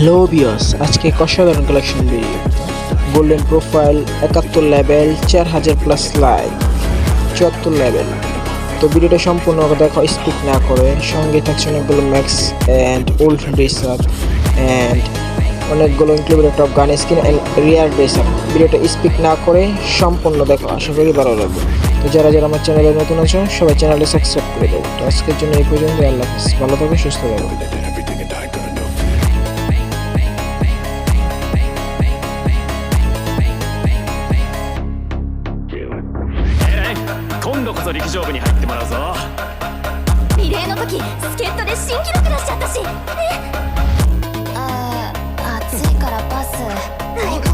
Hello বিয়স আজকে অসাধারণ কালেকশন ভিডিও গোল্ডেন প্রোফাইল একাত্তর লেভেল চার হাজার প্লাস লাইক চুয়াত্তর লেভেল তো ভিডিওটা সম্পূর্ণ দেখো স্পিক না করে। সঙ্গে থাকছে অনেকগুলো max and old dress up and অনেকগুলো included top gun skin and rare dress up ভিডিওটা স্পিক না করে সম্পূর্ণ দেখো, আশা করি ভালো লাগবে। তো যারা যারা আমার চ্যানেলে নতুন আছো, সবাই চ্যানেলটা সাবস্ক্রাইব করে দেবো তো আজকের জন্য এই পর্যন্ত, আল্লাহ হাফিজ। ভালো থাকবে সুস্থ থাকবে こそ陸上部に入ってもらうぞ。リレーの時助っ人で新記録出しちゃったし。ね。ああ暑いからパス。